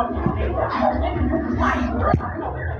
want to make that moment.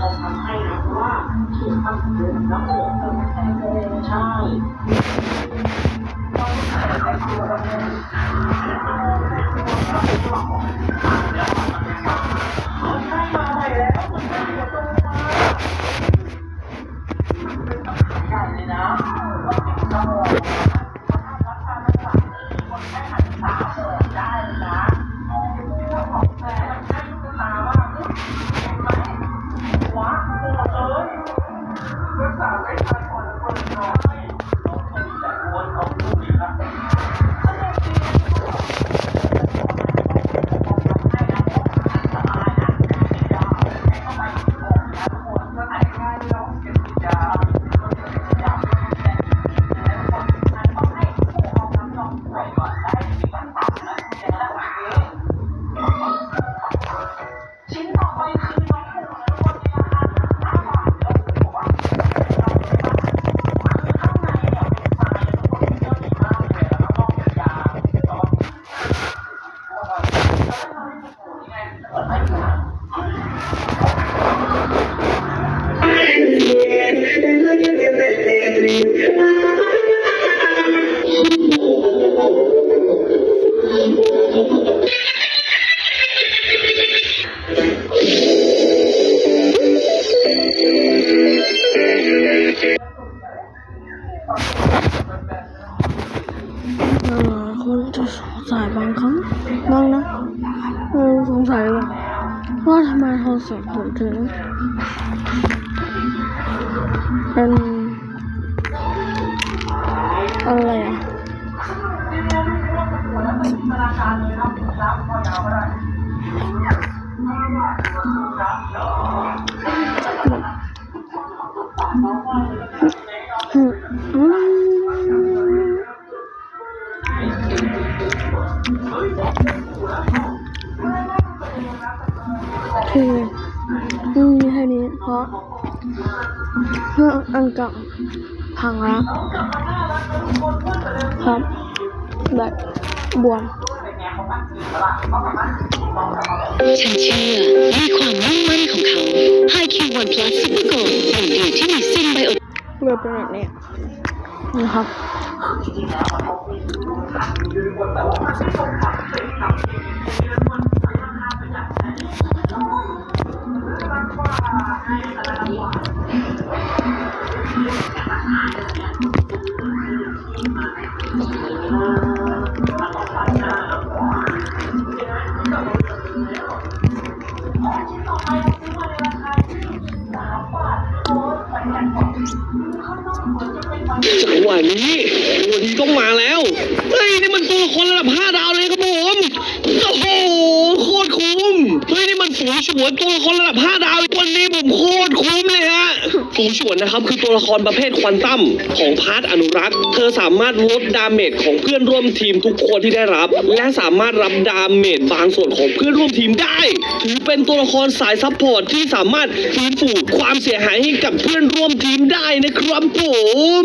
จะทำให้นะว่าถูกตั้งเยแล้วเกิดใช่ตองใส่เราเลอกแล้มาใหม่แล้วต้มงมาเป็าใหญ่นะต้องติ คนจะสงสัยบางครั้งบ้างนะเออสงสัยว่าว่าทำไมโทรศัพท์ผมถึงเป็นอะไรอะธนาคารเลยครัรับพอยาวก็ได้ ก่าพังแล้วครับแบบบวมฉันเชื่อในความมุ่งมั่นของเขา HiQ One Plus Super Gold หนึ่งเดียวที่มีซิมไบโอเลือดเป็นแบบนี้นะครับ จังหวะนี้ตัวนี้ต้องมาแล้ว เฮ้ย นี่มันตัวครระดับห้าดาวเลยครับผม โอ้โห โคตรคุ้ม เฮ้ย นี่มันฝูฉวนตัวครระดับห้าดาว วันนี้ผมโคตรคุ้มเลย ฮะฝูฉวนนะครับ คือตัวละครประเภทควอนตัมของพาร์ทอนุรักษ์ เธอสามารถลดดาเมจของเพื่อนร่วมทีมทุกคนที่ได้รับ และสามารถรับดาเมจบางส่วนของเพื่อนร่วมทีมได้ ถือเป็นตัวละครสายซัพพอร์ตที่สามารถฟื้นฟูความเสียหายให้กับเพื่อนร่วมทีมได้นะครับผม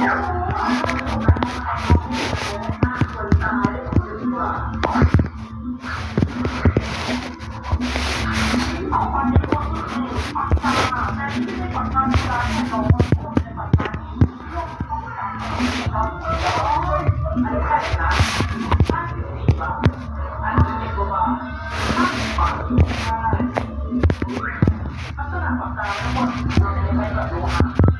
ลักษณะปากกาสีตรงนี้ลองเข้าไปกดโอ้ยเดี๋ยวนะ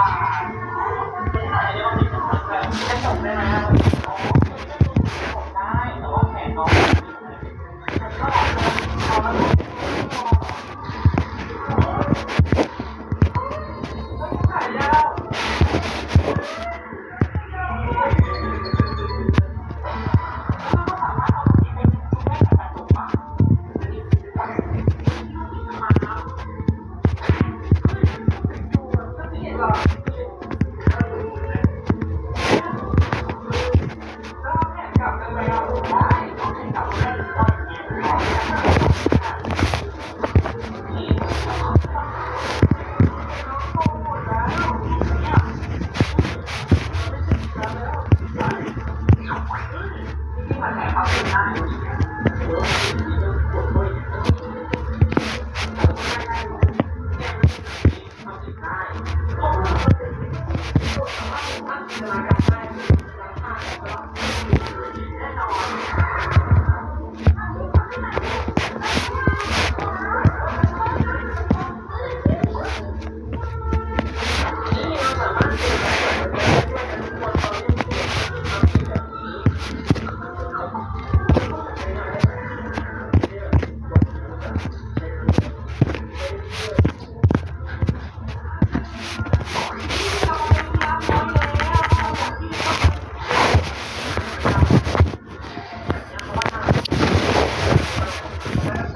cry.